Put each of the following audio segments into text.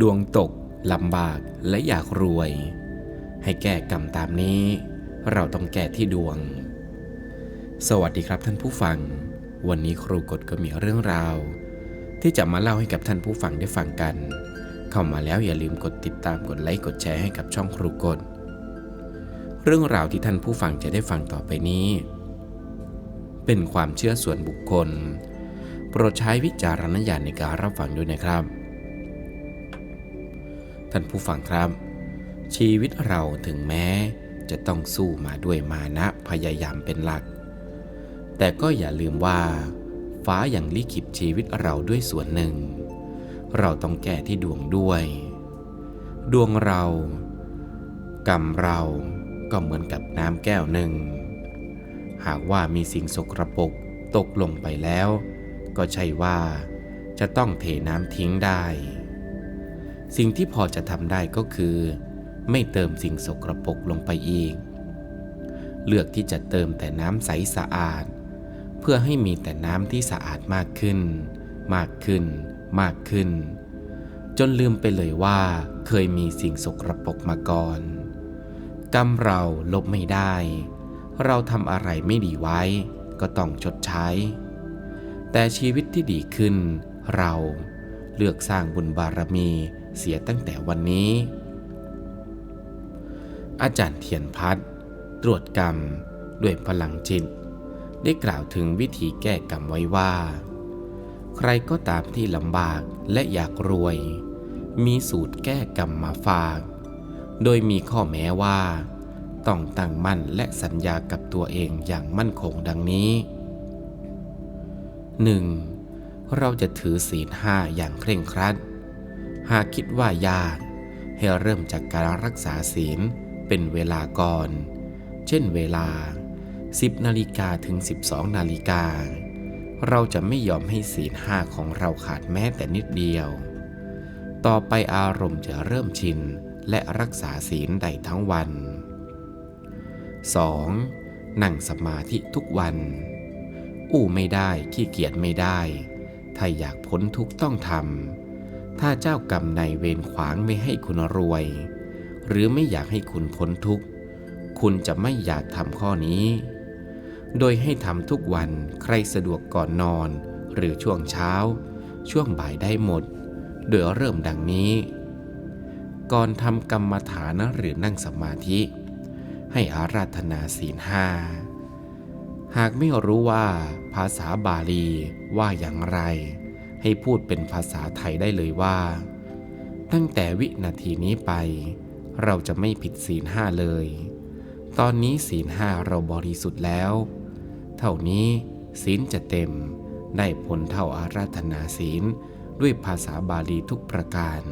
ดวงตกลำบากและอยากรวย ให้แก้กรรมตามนี้ เราต้องแก้ที่ดวง สวัสดีครับท่านผู้ฟัง วันนี้ครูกฎก็มีเรื่องราว ที่จะมาเล่าให้กับท่านผู้ฟังได้ฟังกัน เข้ามาแล้วอย่าลืมกดติดตามกดไลค์กดแชร์ให้กับช่องครูกฎเรื่องราวที่ท่านผู้ฟังจะได้ฟังต่อไปนี้ เป็นความเชื่อส่วนบุคคล โปรดใช้วิจารณญาณในการรับฟังด้วยนะครับ ท่านผู้ฟังครับ ชีวิตเราถึงแม้จะต้องสู้มาด้วยมานะพยายามเป็นหลัก แต่ก็อย่าลืมว่า ฟ้าอย่างลิขิตชีวิตเราด้วยส่วนหนึ่ง เราต้องแก้ที่ดวงด้วย ดวงเรา กรรมเราก็เหมือนกับน้ำแก้วหนึ่ง หากว่ามีสิ่งสกรปรกตกลงไปแล้ว ก็ใช่ว่าจะต้องเทน้ำทิ้งได้ สิ่งที่พอจะทำได้ก็คือ ไม่เติมสิ่งสกรปรกลงไปอีก เลือกที่จะเติมแต่น้ำใสสะอาด เพื่อให้มีแต่น้ำที่สะอาดมากขึ้น มากขึ้น มากขึ้น จนลืมไปเลยว่าเคยมีสิ่งสกรปรกมาก่อนกรรมเราลบไม่ได้ เราทำอะไรไม่ดีไว้ ก็ต้องชดใช้ แต่ชีวิตที่ดีขึ้น เรา เลือกสร้างบุญบารมีเสียตั้งแต่วันนี้ อาจารย์เทียนพัฒน์ตรวจกรรมด้วยพลังจิต ได้กล่าวถึงวิธีแก้กรรมไว้ว่า ใครก็ตามที่ลำบากและอยากรวย มีสูตรแก้กรรมมาฝาก โดยมีข้อแม้ว่า ต้องตั้งมั่นและสัญญากับตัวเองอย่างมั่นคงดังนี้ 1. เราจะถือศีลห้าอย่างเคร่งครัด หากคิดว่ายาก ให้เริ่มจากการรักษาศีลเป็นเวลาก่อน เช่นเวลา 10นาฬิกาถึง 12นาฬิกา เราจะไม่ยอมให้ศีลห้าของเราขาดแม้แต่นิดเดียว ต่อไปอารมณ์จะเริ่มชินและรักษาศีลได้ทั้งวัน 2. นั่งสมาธิทุกวัน อู้ไม่ได้ ขี้เกียจไม่ได้ ถ้าอยากพ้นทุกต้องทำ ถ้าเจ้ากรรมในายเวรขวางไม่ให้คุณรวย หรือไม่อยากให้คุณพ้นทุกข์ คุณจะไม่อยากทำข้อนี้ โดยให้ทำทุกวันใครสะดวกก่อนนอน หรือช่วงเช้า ช่วงบ่ายได้หมด โดยเริ่มดังนี้ ก่อนทำกรรมฐานหรือนั่งสมาธิ ให้อาราธนาศีลห้า หากไม่รู้ว่าภาษาบาลีว่าอย่างไร ให้พูดเป็นภาษาไทยได้เลยว่า ตั้งแต่วินาทีนี้ไป เราจะไม่ผิดศีลห้าเลย ตอนนี้ศีลห้าเราบริสุทธิ์แล้ว เท่านี้ศีลจะเต็มได้ผลเท่าอาราธนาศีลด้วยภาษาบาลีทุกประการ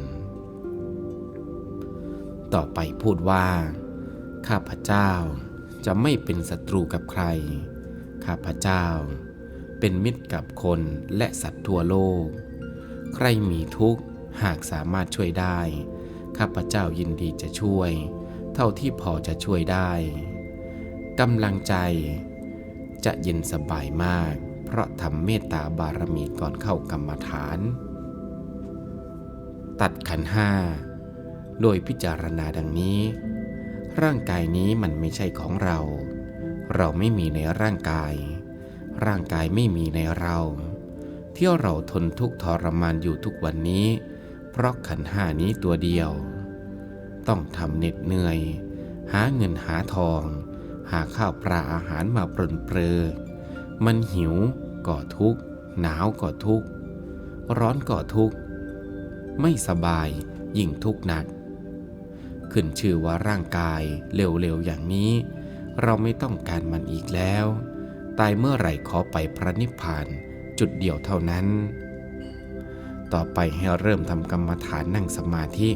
ต่อไปพูดว่า ข้าพเจ้าจะไม่เป็นศัตรูกับใคร ข้าพเจ้า เป็นมิตรกับคนและสัตว์ทั่วโลก ใครมีทุกข์หากสามารถช่วยได้ ข้าพเจ้ายินดีจะช่วย เท่าที่พอจะช่วยได้กำลังใจ จะเย็นสบายมาก เพราะทำเมตตาบารมีก่อนเข้ากรรมฐาน ตัดขันห้าโดยพิจารณาดังนี้ ร่างกายนี้มันไม่ใช่ของเรา เราไม่มีในร่างกาย ร่างกายไม่มีในเรา ที่เราทนทุกข์ทรมานอยู่ทุกวันนี้ เพราะขันห้านี้ตัวเดียว ต้องทำเหน็ดเหนื่อย หาเงินหาทอง หาข้าวปลาอาหารมาปรนเปรอ มันหิวก็ทุกข์ หนาวก็ทุกข์ ร้อนก็ทุกข์ ไม่สบายยิ่งทุกข์หนัก ขึ้นชื่อว่าร่างกายเร็วๆอย่างนี้ เราไม่ต้องการมันอีกแล้ว ตายเมื่อไหร่ขอไปพระนิพพานจุดเดียวเท่านั้น ต่อไปให้เริ่มทำกรรมฐานนั่งสมาธิ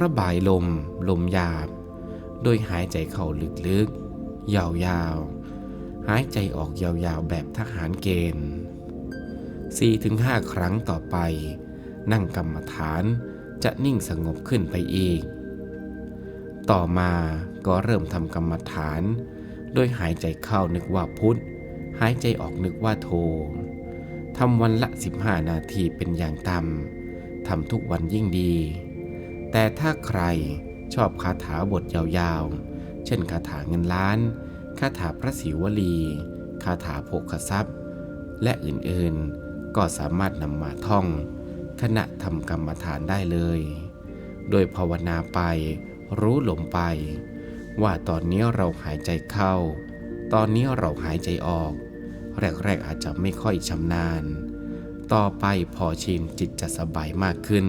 ระบายลม ลมหยาบ โดยหายใจเข้าลึกๆ ยาวๆ หายใจออกยาวๆ แบบทหารเกณฑ์4-5 ครั้งต่อไป นั่งกรรมฐานจะนิ่งสงบขึ้นไปอีก ต่อมาก็เริ่มทำกรรมฐาน โดยหายใจเข้านึกว่าพุทธหายใจออกนึกว่าโททำวันละ 15 นาทีเป็นอย่างต่ำทำทุกวันยิ่งดี แต่ถ้าใครชอบคาถาบทยาวๆ เช่นคาถาเงินล้าน คาถาพระศิวลี คาถาโภคทรัพย์ และอื่นๆ ก็สามารถนำมาท่อง ขณะทำกรรมฐานได้เลย โดยภาวนาไป รู้ลมไป ว่าตอนนี้เราหายใจเข้า ตอนนี้เราหายใจออก แรกๆอาจจะไม่ค่อยชำนาญ ต่อไปพอชินจิตจะสบายมากขึ้น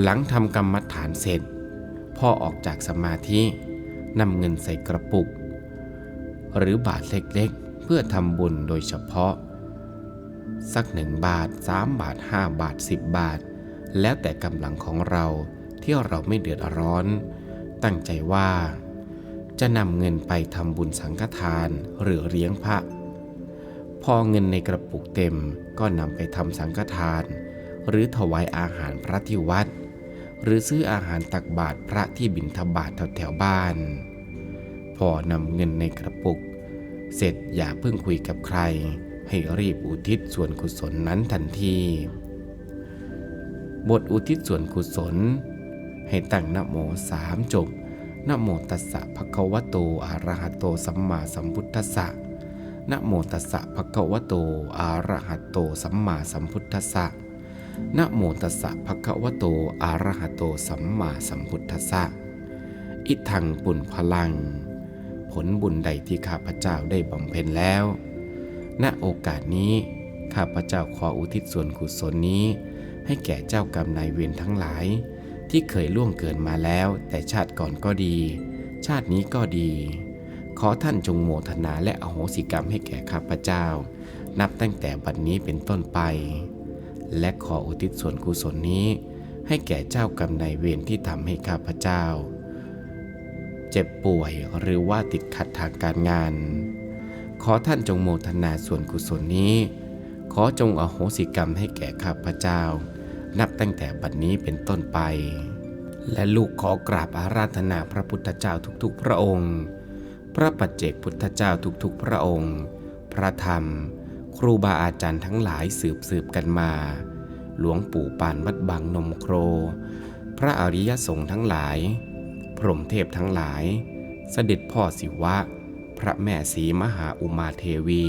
หลังทำกรรมฐานเสร็จ พ่อออกจากสมาธินำเงินใส่กระปุก หรือบาทเล็กๆ เพื่อทำบุญโดยเฉพาะ สักหนึ่งบาทสามบาทห้าบาทสิบบาท แล้วแต่กำลังของเรา ที่เราไม่เดือดร้อน ตั้งใจว่า จะนำเงินไปทำบุญสังฆทานหรือเลี้ยงพระ พอเงินในกระปุกเต็มก็นำไปทำสังฆทาน หรือถวายอาหารพระที่วัด หรือซื้ออาหารตักบาตรพระที่บิณฑบาตแถวแถวๆบ้าน พอนำเงินในกระปุก เสร็จอย่าเพิ่งคุยกับใคร ให้รีบอุทิศส่วนกุศลนั้นทันทีบทอุทิศส่วนกุศล ให้ตั้งนโมสามจบนโมตัสสะภะคะวะโตอะระหะโตสัมมาสัมพุทธัสสะนะโมตัสสะภะคะวะโตอะระหะโตสัมมาสัมพุทธัสสะนะโมตัสสะภะคะวะโตอะระหะโตสัมมาสัมพุทธัสสะ อิทังปุญพลัง ผลบุญใดที่ข้าพเจ้าได้บำเพ็ญแล้ว ณโอกาสนี้ข้าพเจ้าขออุทิศส่วนกุศลนี้ ให้แก่เจ้ากรรมนายเวรทั้งหลาย ที่เคยล่วงเกินมาแล้ว แต่ชาติก่อนก็ดี ชาตินี้ก็ดี ขอท่านจงโมทนาและอโหสิกรรมให้แก่ข้าพเจ้า นับตั้งแต่บัดนนี้เป็นต้นไป และขออุทิศส่วนกุศลนี้ ให้แก่เจ้ากรรมนายเวรที่ทำให้ข้าพเจ้า เจ็บป่วยหรือว่าติดขัดทางการงาน ขอท่านจงโมทนาส่วนกุศลนี้ ขอจงอโหสิกรรมให้แก่ข้าพเจ้า นับตั้งแต่บัดนี้เป็นต้นไป และลูกขอกราบอาราธนาพระพุทธเจ้าทุกๆ พระองค์ พระปัจเจกพุทธเจ้าทุกๆ พระองค์ พระธรรม ครูบาอาจารย์ทั้งหลายสืบสืบกันมา หลวงปู่ปานวัดบางนมโคร พระอริยสงฆ์ทั้งหลาย พรหมเทพทั้งหลาย เสด็จพ่อศิวะ พระแม่ศรีมหาอุมาเทวี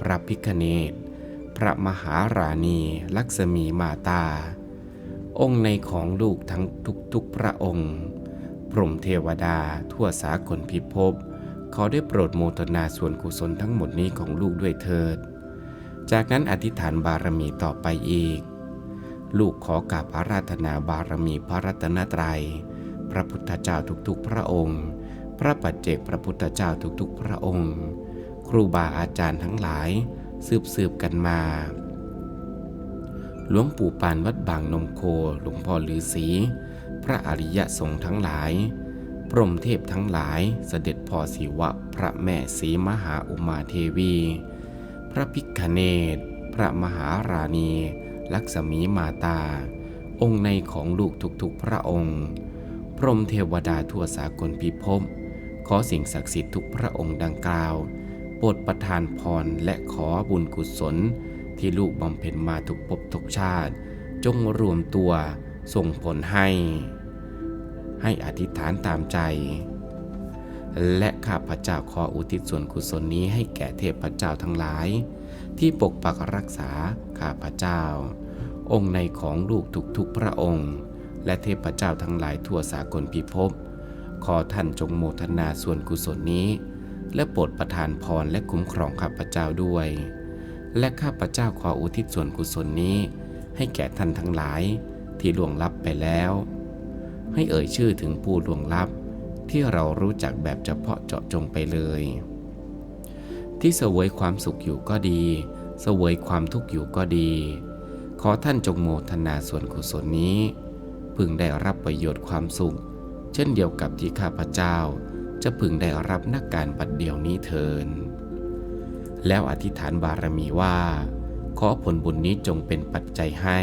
พระพิคเนต พระมหาราณีลักษมีมาตา องค์ในของลูกทั้งทุกๆพระองค์ พรหมเทวดาทั่วสากลพิภพขอได้โปรดโมทนาส่วนกุศลทั้งหมดนี้ของลูกด้วยเถิด จากนั้นอธิษฐานบารมีต่อไปอีก ลูกขอกราบอาราธนาบารมีพระรัตนตรัย พระพุทธเจ้าทุกๆพระองค์ พระปัจเจกพระพุทธเจ้าทุกๆพระองค์ ครูบาอาจารย์ทั้งหลาย สืบสืบกันมา หลวงปู่ปานวัดบางนมโค หลวงพ่อฤาษี พระอริยสงฆ์ทั้งหลาย พรหมเทพทั้งหลายเสด็จพ่อศิวะ พระแม่ศรีมหาอุมาเทวี พระพิคเนตพระมหาราณี ลักษมีมาตา องค์ในของลูกทุกๆพระองค์ พรหมเทวดาทั่วสากลพิภพขอสิ่งศักดิ์สิทธิ์ทุกพระองค์ดังกล่าว โปรดประทานพรและขอบุญกุศล ที่ลูกบำเพ็ญมาทุกภพทุกชาติ จงรวมตัวส่งผลให้ ให้อธิษฐานตามใจ และข้าพเจ้าขออุทิศส่วนกุศลนี้ให้แก่เทพเจ้าทั้งหลาย ที่ปกปักรักษาข้าพเจ้า องค์ในของลูกทุกๆพระองค์ และเทพเจ้าทั้งหลายทั่วสากลพิภพขอท่านจงโมทนาส่วนกุศลนี้ และโปรดประทานพรและคุ้มครองข้าพเจ้าด้วย และข้าพเจ้าขออุทิศส่วนกุศลนี้ ให้แก่ท่านทั้งหลายที่ล่วงลับไปแล้ว ให้เอ่ยชื่อถึงผู้ล่วงลับ ที่เรารู้จักแบบเฉพาะเจาะจงไปเลย ที่เสวยความสุขอยู่ก็ดีเสวยความทุกข์อยู่ก็ดี ขอท่านจงโมทนาส่วนกุศลนี้ พึงได้รับประโยชน์ความสุข เช่นเดียวกับที่ข้าพเจ้า จะพึงได้รับนักการบัดเดียวนี้เทิน แล้วอธิษฐานบารมีว่า ขอผลบุญนี้จงเป็นปัจจัยให้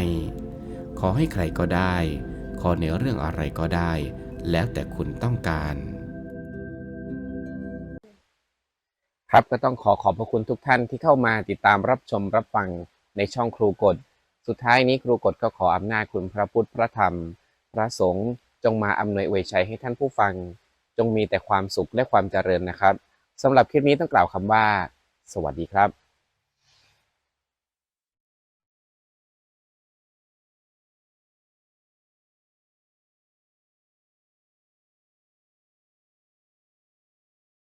ขอให้ใครก็ได้ ขอในเรื่องอะไรก็ได้ แล้วแต่คุณต้องการ ครับก็ต้องขอขอบพระคุณทุกท่านที่เข้ามาติดตามรับชมรับฟังในช่องครูกฎสุดท้ายนี้ครูกฎก็ขออำนาจคุณพระพุทธพระธรรม พระสงฆ์จงมาอำนวยอวยชัยให้ท่านผู้ฟัง จงมีแต่ความสุขและความเจริญนะครับสำหรับคลิปนี้ต้องกล่าวคำว่า สวัสดีครับ